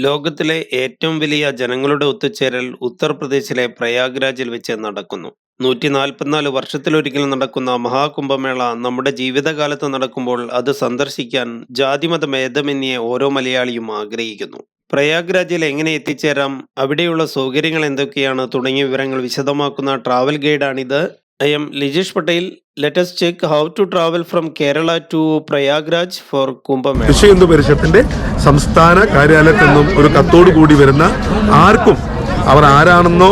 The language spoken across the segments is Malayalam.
ലോകത്തിലെ ഏറ്റവും വലിയ ജനങ്ങളുടെ ഒത്തുചേരൽ ഉത്തർപ്രദേശിലെ പ്രയാഗ്രാജിൽ വെച്ച് നടക്കുന്നു. നൂറ്റി നാൽപ്പത്തിനാല് വർഷത്തിലൊരിക്കൽ നടക്കുന്ന മഹാകുംഭമേള നമ്മുടെ ജീവിതകാലത്ത് നടക്കുമ്പോൾ അത് സന്ദർശിക്കാൻ ജാതിമത ഭേദമന്യേ ഓരോ മലയാളിയും ആഗ്രഹിക്കുന്നു. പ്രയാഗ്രാജിൽ എങ്ങനെ എത്തിച്ചേരാം? അവിടെയുള്ള സൗകര്യങ്ങൾ എന്തൊക്കെയാണ്? തുടങ്ങിയ വിവരങ്ങൾ വിശദമാക്കുന്ന ട്രാവൽ ഗൈഡാണിത്. I am Lijesh Patel let's check how to travel from Kerala to Prayagraj for Kumbh Mela കൃഷി ഹിന്ദു പരിഷത്തിന്റെ സംസ്ഥാന കാര്യാലയത്തിൽ നിന്നും ഒരു കത്തോട് കൂടി വരുന്ന ആർക്കും അവർ ആരാണെന്നോ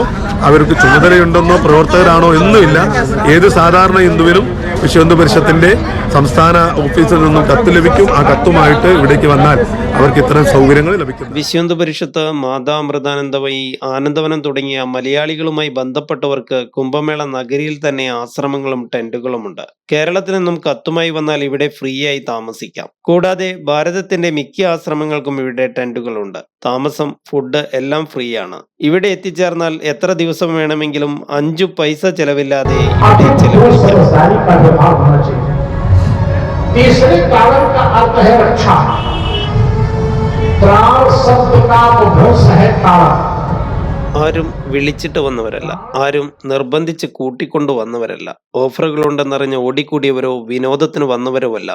അവർക്ക് ചുമതലയുണ്ടെന്നോ പ്രവർത്തകരാണോ എന്നുമില്ല. ഏത് സാധാരണ ഹിന്ദുവിനും വിശ്വ ഹിന്ദു പരിഷത്തിന്റെ സംസ്ഥാന ഓഫീസിൽ നിന്നും കത്ത് ലഭിക്കും. ആ കത്തുമായിട്ട് ഇവിടേക്ക് വന്നാൽ അവർക്ക് ഇത്തരം സൗകര്യങ്ങൾ ലഭിക്കും വിശ്വഹിന്ദു പരിഷത്ത് മാതാ ആനന്ദവനം തുടങ്ങിയ മലയാളികളുമായി ബന്ധപ്പെട്ടവർക്ക് കുംഭമേള നഗരിയിൽ തന്നെ ആശ്രമങ്ങളും ടെന്റുകളുമുണ്ട്. കേരളത്തിൽ നിന്നും കത്തുമായി വന്നാൽ ഇവിടെ ഫ്രീ ആയി താമസിക്കാം. കൂടാതെ ഭാരതത്തിന്റെ മിക്ക ആശ്രമങ്ങൾക്കും ഇവിടെ ടെന്റുകളുണ്ട്. താമസം ഫുഡ് എല്ലാം ഫ്രീ ആണ് ഇവിടെ എത്തിച്ചേർന്നാൽ എത്ര ദിവസം വേണമെങ്കിലും അഞ്ചു പൈസ ചെലവില്ലാതെ ഇവിടെ ചെലവഴിക്കാം समझदारी का व्यवहार होना चाहिए तीसरे कारण का अर्थ है रक्षा त्राण शब्द का उपभ्रंश है तारण ആരും വിളിച്ചിട്ട് വന്നവരല്ല ആരും നിർബന്ധിച്ച് കൂട്ടിക്കൊണ്ടു വന്നവരല്ല ഓഫറുകളുണ്ടെന്നറിഞ്ഞ് ഓടിക്കൂടിയവരോ വിനോദത്തിന് വന്നവരോ അല്ല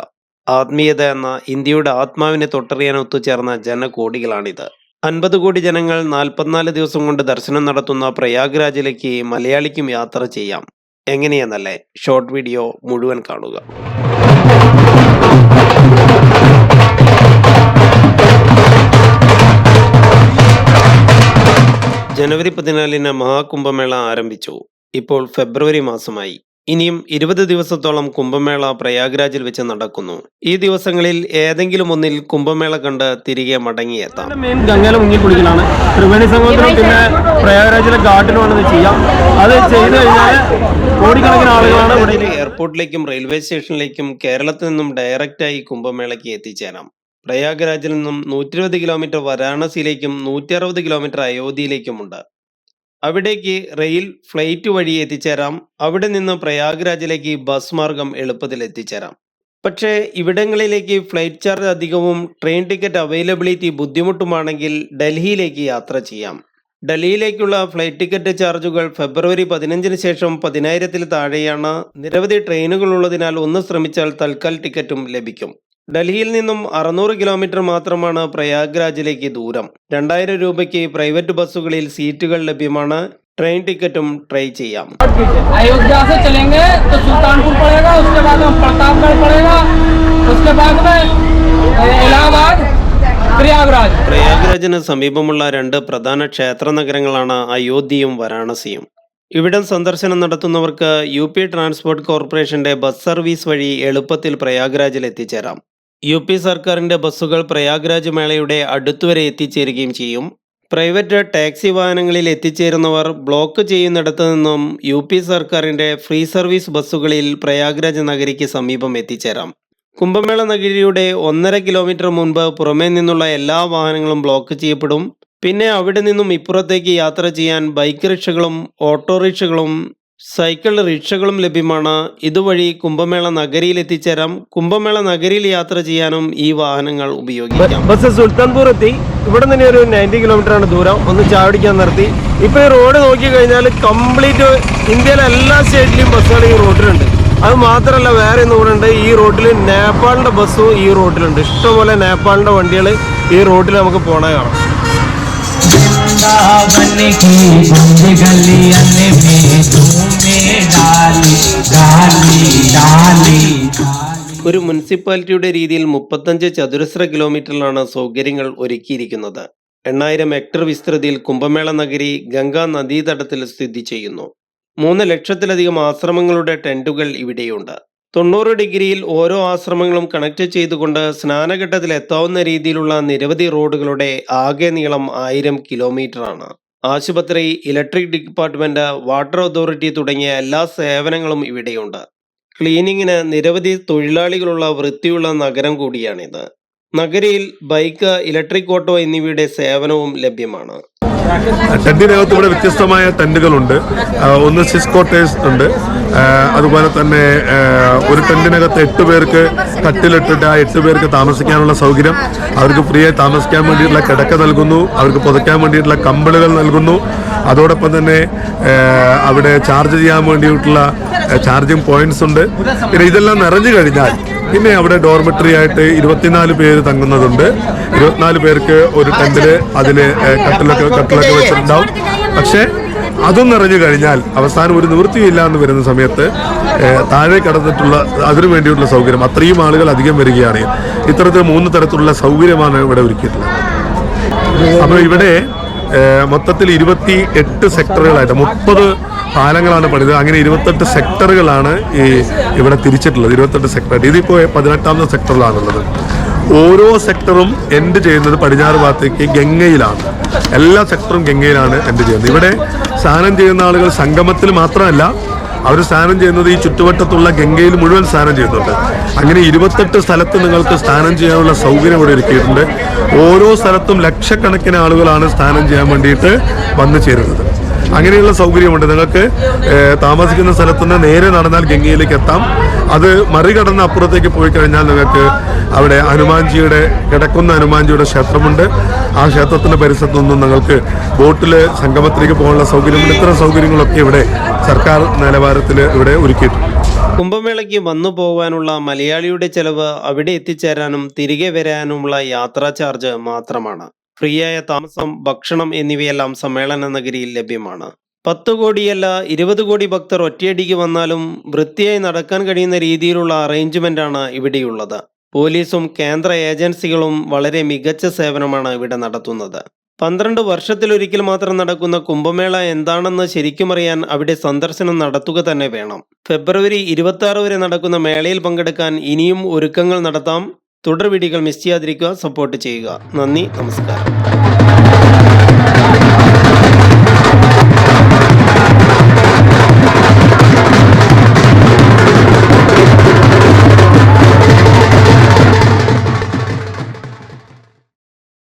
ആത്മീയത എന്ന ഇന്ത്യയുടെ ആത്മാവിനെ തൊട്ടറിയാൻ ഒത്തുചേർന്ന ജനകോടികളാണിത് അൻപത് കോടി ജനങ്ങൾ നാൽപ്പത്തിനാല് ദിവസം കൊണ്ട് ദർശനം നടത്തുന്ന പ്രയാഗ്രാജിലേക്ക് മലയാളിക്കും യാത്ര ചെയ്യാം. എങ്ങനെയെന്നല്ലേ? ഷോർട്ട് വീഡിയോ മുഴുവൻ കാണുക. ജനുവരി പതിനാലിന് മഹാകുംഭമേള ആരംഭിച്ചു. ഇപ്പോൾ ഫെബ്രുവരി മാസമായി. ഇനിയും ഇരുപത് ദിവസത്തോളം കുംഭമേള പ്രയാഗ്രാജിൽ വെച്ച് നടക്കുന്നു. ഈ ദിവസങ്ങളിൽ ഏതെങ്കിലും ഒന്നിൽ കുംഭമേള കണ്ട് തിരികെ മടങ്ങിയെത്താം. മെയിൻ ഗംഗയിലെ മുങ്ങി കുളിക്കലാണ്. ത്രിവേണി സംഗമത്തിലും പിന്നെ പ്രയാഗ്രാജിലെ ഘാട്ടിലുമാണ് ചെയ്യാം. അത് ചെയ്തു കഴിഞ്ഞാൽ കോടിക്കണക്കിന് ആളുകളാണ് ഇവിടെ എയർപോർട്ടിലേക്കും റെയിൽവേ സ്റ്റേഷനിലേക്കും കേരളത്തിൽ നിന്നും ഡയറക്റ്റായി കുംഭമേളയ്ക്ക് എത്തിച്ചേരാം. പ്രയാഗ്രാജിൽ നിന്നും നൂറ്റി ഇരുപത് കിലോമീറ്റർ വാരാണസിയിലേക്കും നൂറ്റി അറുപത് കിലോമീറ്റർ അയോധ്യയിലേക്കുമുണ്ട്. അവിടേക്ക് റെയിൽ ഫ്ലൈറ്റ് വഴി എത്തിച്ചേരാം. അവിടെ നിന്ന് പ്രയാഗ്രാജിലേക്ക് ബസ് മാർഗം എളുപ്പത്തിൽ എത്തിച്ചേരാം. പക്ഷേ ഇവിടങ്ങളിലേക്ക് ഫ്ലൈറ്റ് ചാർജ് അധികവും ട്രെയിൻ ടിക്കറ്റ് അവൈലബിലിറ്റി ബുദ്ധിമുട്ടുമാണെങ്കിൽ ഡൽഹിയിലേക്ക് യാത്ര ചെയ്യാം. ഡൽഹിയിലേക്കുള്ള ഫ്ലൈറ്റ് ടിക്കറ്റ് ചാർജുകൾ ഫെബ്രുവരി പതിനഞ്ചിന് ശേഷം പതിനായിരത്തിൽ താഴെയാണ്. നിരവധി ട്രെയിനുകൾ ഉള്ളതിനാൽ ഒന്ന് ശ്രമിച്ചാൽ തൽക്കാൽ ടിക്കറ്റും ലഭിക്കും. ഡൽഹിയിൽ നിന്നും അറുന്നൂറ് കിലോമീറ്റർ മാത്രമാണ് പ്രയാഗ്രാജിലേക്ക് ദൂരം. രണ്ടായിരം രൂപയ്ക്ക് പ്രൈവറ്റ് ബസ്സുകളിൽ സീറ്റുകൾ ലഭ്യമാണ്. ട്രെയിൻ ടിക്കറ്റും ട്രൈ ചെയ്യാം. പ്രയാഗ്രാജ് പ്രയാഗ്രാജിന് സമീപമുള്ള രണ്ട് പ്രധാന ക്ഷേത്ര നഗരങ്ങളാണ് അയോധ്യയും വാരാണസിയും. ഇവിടം സന്ദർശനം നടത്തുന്നവർക്ക് യു പി ട്രാൻസ്പോർട്ട് കോർപ്പറേഷന്റെ ബസ് സർവീസ് വഴി എളുപ്പത്തിൽ പ്രയാഗ്രാജിൽ എത്തിച്ചേരാം. യു പി സർക്കാരിന്റെ ബസ്സുകൾ പ്രയാഗ്രാജ് മേളയുടെ അടുത്തുവരെ എത്തിച്ചേരുകയും ചെയ്യും. പ്രൈവറ്റ് ടാക്സി വാഹനങ്ങളിൽ എത്തിച്ചേരുന്നവർ ബ്ലോക്ക് ചെയ്യുന്നിടത്തു നിന്നും യു പി സർക്കാരിന്റെ ഫ്രീ സർവീസ് ബസ്സുകളിൽ പ്രയാഗ്രാജ് നഗരിക്ക് സമീപം എത്തിച്ചേരാം. കുംഭമേള നഗരിയുടെ ഒന്നര കിലോമീറ്റർ മുൻപ് പുറമേ നിന്നുള്ള എല്ലാ വാഹനങ്ങളും ബ്ലോക്ക് ചെയ്യപ്പെടും. പിന്നെ അവിടെ നിന്നും ഇപ്പുറത്തേക്ക് യാത്ര ചെയ്യാൻ ബൈക്ക് റിക്ഷകളും ഓട്ടോറിക്ഷകളും സൈക്കിൾ റിക്ഷകളും ലഭ്യമാണ്. ഇതുവഴി കുംഭമേള നഗരിയിൽ എത്തിച്ചേരാം കുംഭമേള നഗരിയിൽ യാത്ര ചെയ്യാനും ഈ വാഹനങ്ങൾ ഉപയോഗിക്കാം. ബസ് സുൽത്താൻപൂർ എത്തി ഇവിടെ തന്നെ ഒരു നയന്റി കിലോമീറ്റർ ആണ് ദൂരം. ഒന്ന് ചാവടിക്കാൻ നിർത്തി. ഇപ്പൊ ഈ റോഡ് നോക്കി കഴിഞ്ഞാൽ കംപ്ലീറ്റ് ഇന്ത്യയിലെ എല്ലാ സ്റ്റേറ്റിലും ബസ്സുകൾ ഈ റോഡിലുണ്ട്. അത് മാത്രമല്ല വേറെ ഒന്നും കൂടെ ഉണ്ട്. ഈ റോഡിൽ നേപ്പാളിന്റെ ബസ്സും ഈ റോഡിലുണ്ട്. ഇഷ്ടംപോലെ നേപ്പാളിന്റെ വണ്ടികൾ ഈ റോഡിൽ നമുക്ക് പോണേ കാണാം. ഒരു മുനിസിപ്പാലിറ്റിയുടെ രീതിയിൽ മുപ്പത്തഞ്ച് ചതുരശ്ര കിലോമീറ്ററിലാണ് സൗകര്യങ്ങൾ ഒരുക്കിയിരിക്കുന്നത്. എണ്ണായിരം ഹെക്ടർ വിസ്തൃതിയിൽ കുംഭമേള നഗരി ഗംഗാ നദീതടത്തിൽ സ്ഥിതി ചെയ്യുന്നു. മൂന്ന് ലക്ഷത്തിലധികം ആശ്രമങ്ങളുടെ ടെന്റുകൾ ഇവിടെയുണ്ട്. തൊണ്ണൂറ് ഡിഗ്രിയിൽ ഓരോ ആശ്രമങ്ങളും കണക്ട് ചെയ്തുകൊണ്ട് സ്നാനഘട്ടത്തിൽ എത്താവുന്ന രീതിയിലുള്ള നിരവധി റോഡുകളുടെ ആകെ നീളം ആയിരം കിലോമീറ്ററാണ്. ആശുപത്രി ഇലക്ട്രിക് ഡിപ്പാർട്ട്മെന്റ് വാട്ടർ അതോറിറ്റി തുടങ്ങിയ എല്ലാ സേവനങ്ങളും ഇവിടെയുണ്ട്. ക്ലീനിങ്ങിന് നിരവധി തൊഴിലാളികളുള്ള വൃത്തിയുള്ള നഗരം കൂടിയാണിത്. നഗരിയിൽ ബൈക്ക് ഇലക്ട്രിക് ഓട്ടോ എന്നിവയുടെ സേവനവും ലഭ്യമാണ്. ടെന്റിനകത്ത് ഇവിടെ വ്യത്യസ്തമായ ടെന്റുകളുണ്ട്. ഒന്ന് സിസ് കോട്ടേഴ്സ് ഉണ്ട്. അതുപോലെ തന്നെ ഒരു ടെന്റിനകത്ത് എട്ട് പേർക്ക് കട്ടിലിട്ടിട്ട് ആ എട്ട് പേർക്ക് താമസിക്കാനുള്ള സൗകര്യം. അവർക്ക് ഫ്രീ ആയി താമസിക്കാൻ വേണ്ടിയിട്ടുള്ള കിടക്ക നൽകുന്നു. അവർക്ക് പുതയ്ക്കാൻ വേണ്ടിയിട്ടുള്ള കമ്പിളുകൾ നൽകുന്നു. അതോടൊപ്പം തന്നെ അവിടെ ചാർജ് ചെയ്യാൻ വേണ്ടിയിട്ടുള്ള ചാർജിങ് പോയിന്റ്സ് ഉണ്ട്. പിന്നെ ഇതെല്ലാം നിറഞ്ഞു കഴിഞ്ഞാൽ പിന്നെ അവിടെ ഡോർമെട്രി ആയിട്ട് ഇരുപത്തിനാല് പേര് തങ്ങുന്നതുണ്ട്. ഇരുപത്തിനാല് പേർക്ക് ഒരു ടെന്റിൽ അതിൽ കട്ടിലൊക്കെ കട്ടിലൊക്കെ വെച്ചിട്ടുണ്ടാവും. പക്ഷേ അതും നിറഞ്ഞു കഴിഞ്ഞാൽ അവസാനം ഒരു നിവൃത്തിയില്ല എന്ന് വരുന്ന സമയത്ത് താഴെ കടന്നിട്ടുള്ള അതിനു വേണ്ടിയിട്ടുള്ള സൗകര്യം. അത്രയും ആളുകൾ അധികം വരികയാണ്. ഇത്തരത്തിൽ മൂന്ന് തരത്തിലുള്ള സൗകര്യമാണ് ഇവിടെ ഒരുക്കിയിട്ടുള്ളത്. അപ്പോൾ ഇവിടെ മൊത്തത്തിൽ ഇരുപത്തി എട്ട് സെക്ടറുകളായിട്ട് മുപ്പത് പാലങ്ങളാണ് പണിത്. അങ്ങനെ ഇരുപത്തെട്ട് സെക്ടറുകളാണ് ഈ ഇവിടെ തിരിച്ചിട്ടുള്ളത്. ഇരുപത്തെട്ട് സെക്ടർ. ഇതിപ്പോൾ പതിനെട്ടാമത്തെ സെക്ടറിലാണുള്ളത്. ഓരോ സെക്ടറും എൻഡ് ചെയ്യുന്നത് പടിഞ്ഞാറ് ഭാഗത്തേക്ക് ഗംഗയിലാണ്. എല്ലാ സെക്ടറും ഗംഗയിലാണ് എൻഡ് ചെയ്യുന്നത്. ഇവിടെ സ്നാനം ചെയ്യുന്ന ആളുകൾ സംഗമത്തിൽ മാത്രമല്ല അവർ സ്നാനം ചെയ്യുന്നത് ഈ ചുറ്റുവട്ടത്തുള്ള ഗംഗയിൽ മുഴുവൻ സ്നാനം ചെയ്യുന്നുണ്ട്. അങ്ങനെ ഇരുപത്തെട്ട് സ്ഥലത്ത് നിങ്ങൾക്ക് സ്നാനം ചെയ്യാനുള്ള സൗകര്യം ഇവിടെ ഒരുക്കിയിട്ടുണ്ട്. ഓരോ സ്ഥലത്തും ലക്ഷക്കണക്കിന് ആളുകളാണ് സ്നാനം ചെയ്യാൻ വേണ്ടിയിട്ട് വന്നു ചേരുന്നത്. അങ്ങനെയുള്ള സൗകര്യമുണ്ട്. നിങ്ങൾക്ക് താമസിക്കുന്ന സ്ഥലത്ത് നിന്ന് നേരെ നടന്നാൽ ഗംഗയിലേക്ക് എത്താം. അത് മറികടന്ന് അപ്പുറത്തേക്ക് പോയി കഴിഞ്ഞാൽ നിങ്ങൾക്ക് അവിടെ ഹനുമാൻജിയുടെ കിടക്കുന്ന ഹനുമാൻജിയുടെ ക്ഷേത്രമുണ്ട്. ആ ക്ഷേത്രത്തിന്റെ പരിസരത്തു നിന്നും നിങ്ങൾക്ക് ബോട്ടിൽ സംഗമത്തിലേക്ക് പോകാനുള്ള സൗകര്യമുണ്ട്. ഇത്തരം സൗകര്യങ്ങളൊക്കെ ഇവിടെ സർക്കാർ നിലവാരത്തിൽ ഇവിടെ ഒരുക്കിയിട്ടുണ്ട്. കുംഭമേളയ്ക്ക് വന്നു പോകാനുള്ള മലയാളിയുടെ ചെലവ് അവിടെ എത്തിച്ചേരാനും തിരികെ വരാനുമുള്ള യാത്രാ ചാർജ് മാത്രമാണ്. ഫ്രീയായ താമസം ഭക്ഷണം എന്നിവയെല്ലാം സമ്മേളന നഗരിയിൽ ലഭ്യമാണ്. പത്ത് കോടിയല്ല ഇരുപത് കോടി ഭക്തർ ഒറ്റയടിക്ക് വന്നാലും വൃത്തിയായി നടക്കാൻ കഴിയുന്ന രീതിയിലുള്ള അറേഞ്ച്മെന്റാണ് ഇവിടെയുള്ളത്. പോലീസും കേന്ദ്ര ഏജൻസികളും വളരെ മികച്ച സേവനമാണ് ഇവിടെ നടത്തുന്നത്. പന്ത്രണ്ട് വർഷത്തിലൊരിക്കൽ മാത്രം നടക്കുന്ന കുംഭമേള എന്താണെന്ന് ശരിക്കും അറിയാൻ അവിടെ സന്ദർശനം നടത്തുക തന്നെ വേണം. ഫെബ്രുവരി ഇരുപത്തി വരെ നടക്കുന്ന മേളയിൽ പങ്കെടുക്കാൻ ഇനിയും ഒരുക്കങ്ങൾ നടത്താം. തുടർ വീഡിയോകൾ മിസ് ചെയ്യാതിരിക്കുക സപ്പോർട്ട് ചെയ്യുക. നന്ദി നമസ്കാരം.